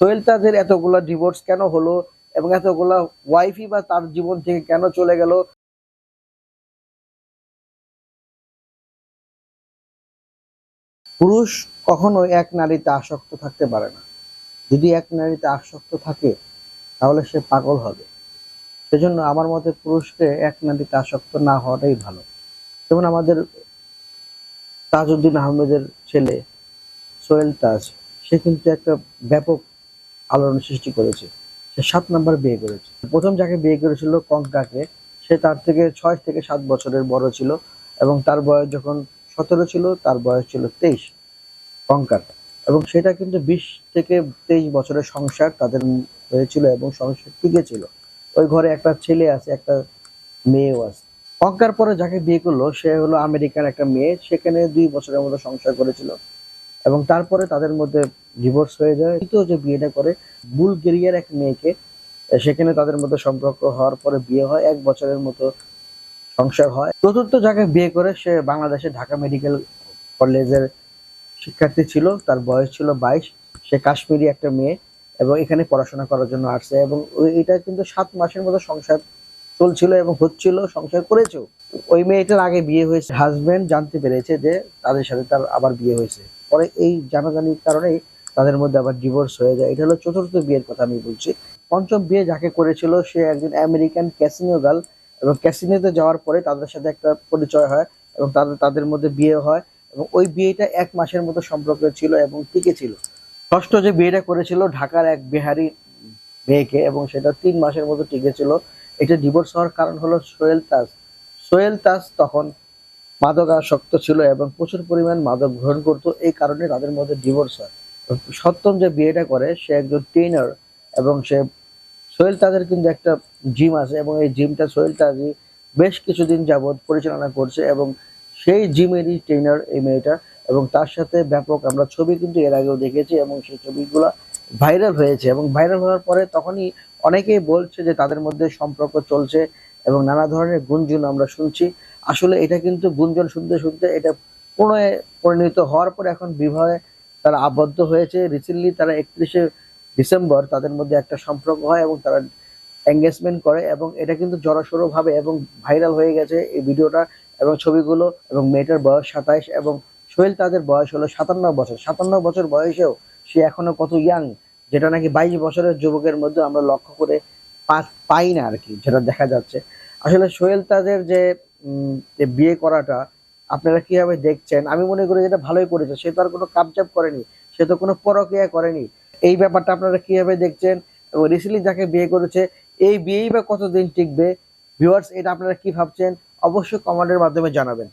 সোহেল তাজের এতগুলা ডিভোর্স কেন হলো এবং এতগুলা ওয়াইফই বা তার জীবন থেকে কেন চলে গেল? পুরুষ কখনো এক নারীতে আসক্ত থাকতে পারে না। যদি এক নারীতে আসক্ত থাকে, তাহলে সে পাগল হবে। সেজন্য আমার মতে পুরুষকে এক নারীতে আসক্ত না হওয়াটাই ভালো। যেমন আমাদের তাজউদ্দিন আহমেদের ছেলে সোহেল তাজ সে কিন্তু একটা ব্যাপক আলোড়ন সৃষ্টি করেছে। সে সাত নাম্বার বিয়ে করেছে। প্রথম যাকে বিয়ে করেছিল কঙ্কাকে, সে তার থেকে ছয় থেকে সাত বছরের বড় ছিল এবং তার বয়স যখন সতেরো ছিল, তার বয়স ছিল তেইশ কঙ্কার। এবং সেটা কিন্তু বিশ থেকে তেইশ বছরের সংসার তাদের হয়েছিল এবং সংসার টিকে ছিল। ওই ঘরে একটা ছেলে আছে, একটা মেয়েও আছে। কঙ্কার পরে যাকে বিয়ে করল, সে হলো আমেরিকার একটা মেয়ে। সেখানে দুই বছরের মতো সংসার করেছিল। এবং তারপরে তাদের মধ্যে ডিভোর্স হয়ে যায়। তৃতীয় যে বিয়েটা করে, বুলগেরিয়ার এক মেয়েকে, সেখানে তাদের মধ্যে সম্পর্ক হওয়ার পরে বিয়ে হয়, এক বছরের মতো সংসার হয়। চতুর্থ যাকে বিয়ে করে, সে বাংলাদেশে ঢাকা মেডিকেল কলেজের শিক্ষার্থী ছিল, তার বয়স ছিল বাইশ। সে কাশ্মীরি একটা মেয়ে এবং এখানে পড়াশোনা করার জন্য আসছে এবং এটা কিন্তু সাত মাসের মতো সংসার চলছিল এবং হচ্ছিল, সংসার করেছেও। ওই মেয়েটার আগে বিয়ে হয়েছে। হাজবেন্ড জানতে পেরেছে যে তাদের সাথে তার আবার বিয়ে হয়েছে। পরে এই জানাজানির কারণেই তাদের মধ্যে আবার ডিভোর্স হয়ে যায়। এটা হলো চতুর্থ বিয়ের কথা আমি বলছি। পঞ্চম বিয়ে যাকে করেছিল, সে একজন আমেরিকান ক্যাসিনো গার্ল এবং ক্যাসিনোতে যাওয়ার পরে তাদের সাথে একটা পরিচয় হয় এবং তাদের তাদের মধ্যে বিয়ে হয় এবং ওই বিয়েটা এক মাসের মতো সম্পর্ক ছিল এবং টিকে ছিল। ষষ্ঠ যে বিয়েটা করেছিল, ঢাকার এক বিহারি মেয়েকে এবং সেটা তিন মাসের মতো টিকে ছিল। এটা ডিভোর্স হওয়ার কারণ হলো সোহেল তাজ। সোহেল তাজ তখন মাদকাসক্ত ছিল এবং প্রচুর পরিমাণ মাদক গ্রহণ করতো। এই কারণে তাদের মধ্যে ডিভোর্স হয়। সপ্তম যে বিয়েটা করে, সে একজন ট্রেনার এবং সে সোহেল তাদের কিন্তু একটা জিম আছে এবং এই জিমটা সোহেল তাজই বেশ কিছুদিন যাবৎ পরিচালনা করছে এবং সেই জিমেরই ট্রেনার এই মেয়েটা এবং তার সাথে ব্যাপক আমরা ছবি কিন্তু এর আগেও দেখেছি এবং সেই ছবিগুলো ভাইরাল হয়েছে এবং ভাইরাল হওয়ার পরে তখনই অনেকেই বলছে যে তাদের মধ্যে সম্পর্ক চলছে এবং নানা ধরনের গুঞ্জন আমরা শুনছি। আসলে এটা কিন্তু গুঞ্জন শুনতে শুনতে এটা প্রণয়ে পরিণত হওয়ার পর এখন বিবাহে তারা আবদ্ধ হয়েছে। রিসেন্টলি তারা একত্রিশে ডিসেম্বর তাদের মধ্যে একটা সম্পর্ক হয় এবং তারা এঙ্গেজমেন্ট করে এবং এটা কিন্তু জড়সড়ো ভাবে এবং ভাইরাল হয়ে গেছে এই ভিডিওটা এবং ছবিগুলো এবং মেয়েটার বয়স সাতাইশ এবং সোহেল তাদের বয়স হলো সাতান্ন বছর। সাতান্ন বছর বয়সেও সে এখনও কত ইয়াং যেটা নাকি বাইশ বছরের যুবকের মধ্যে আমরা লক্ষ্য করে পাই না আর কি, যেটা দেখা যাচ্ছে। আসলে সোহেল তাদের যে বিয়ে করাটা, আপনারা কীভাবে দেখছেন? আমি মনে করি যেটা ভালোই করেছে, সে তো আর কোনো কাপচাপ করেনি, সে তো কোনো পরক্রিয়া করেনি। এই ব্যাপারটা আপনারা কীভাবে দেখছেন? এবং রিসেন্টলি যাকে বিয়ে করেছে, এই বিয়েই বা কতদিন টিকবে? ভিউয়ার্স এটা আপনারা কি ভাবছেন? অবশ্যই কমেন্টের মাধ্যমে জানাবেন।